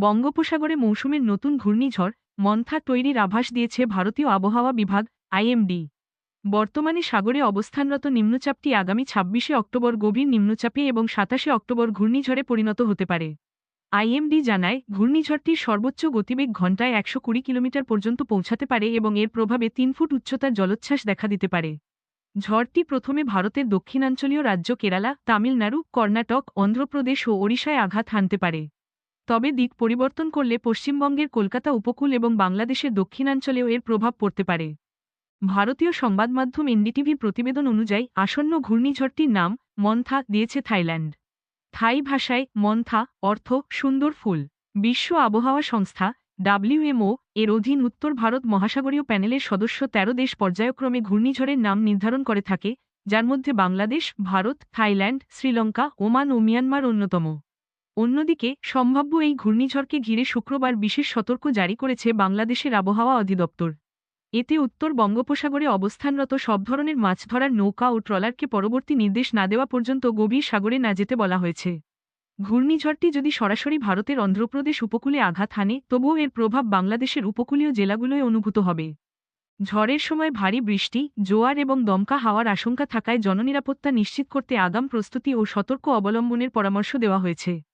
বঙ্গোপসাগরে মৌসুমের নতুন ঘূর্ণিঝড় মন্থা তৈরির আভাস দিয়েছে ভারতীয় আবহাওয়া বিভাগ, আইএমডি। বর্তমানে সাগরে অবস্থানরত নিম্নচাপটি আগামী ছাব্বিশে অক্টোবর গভীর নিম্নচাপে এবং সাতাশে অক্টোবর ঘূর্ণিঝড়ে পরিণত হতে পারে। আইএমডি জানায়, ঘূর্ণিঝড়টির সর্বোচ্চ গতিবেগ ঘণ্টায় একশো কুড়ি কিলোমিটার পর্যন্ত পৌঁছাতে পারে এবং এর প্রভাবে তিন ফুট উচ্চতার জলোচ্ছ্বাস দেখা দিতে পারে। ঝড়টি প্রথমে ভারতের দক্ষিণাঞ্চলীয় রাজ্য কেরালা, তামিলনাড়ু, কর্ণাটক, অন্ধ্রপ্রদেশ ও ওড়িশায় আঘাত হানতে পারে। তবে দিক পরিবর্তন করলে পশ্চিমবঙ্গের কলকাতা উপকূল এবং বাংলাদেশের দক্ষিণাঞ্চলেও এর প্রভাব পড়তে পারে। ভারতীয় সংবাদমাধ্যম এনডিটিভি প্রতিবেদন অনুযায়ী আসন্ন ঘূর্ণিঝড়টির নাম মন্থা দিয়েছে থাইল্যান্ড। থাই ভাষায় মন্থা অর্থ সুন্দর ফুল। বিশ্ব আবহাওয়া সংস্থা ডাব্লিউএমও এর অধীন উত্তর ভারত মহাসাগরীয় প্যানেলের সদস্য তেরো দেশ পর্যায়ক্রমে ঘূর্ণিঝড়ের নাম নির্ধারণ করে থাকে, যার মধ্যে বাংলাদেশ, ভারত, থাইল্যান্ড, শ্রীলঙ্কা, ওমান ও মিয়ানমার অন্যতম। অন্যদিকে, সম্ভাব্য এই ঘূর্ণিঝড়কে ঘিরে শুক্রবার বিশেষ সতর্ক জারি করেছে বাংলাদেশের আবহাওয়া অধিদপ্তর। এতে উত্তর বঙ্গোপসাগরে অবস্থানরত সব ধরনের মাছ ধরার নৌকা ও ট্রলারকে পরবর্তী নির্দেশ না দেওয়া পর্যন্ত গভীর সাগরে না যেতে বলা হয়েছে। ঘূর্ণিঝড়টি যদি সরাসরি ভারতের অন্ধ্রপ্রদেশ উপকূলে আঘাত হানে, তবুও এর প্রভাব বাংলাদেশের উপকূলীয় জেলাগুলোয় অনুভূত হবে। ঝড়ের সময় ভারী বৃষ্টি, জোয়ার এবং দমকা হাওয়ার আশঙ্কা থাকায় জননিরাপত্তা নিশ্চিত করতে আগাম প্রস্তুতি ও সতর্ক অবলম্বনের পরামর্শ দেওয়া হয়েছে।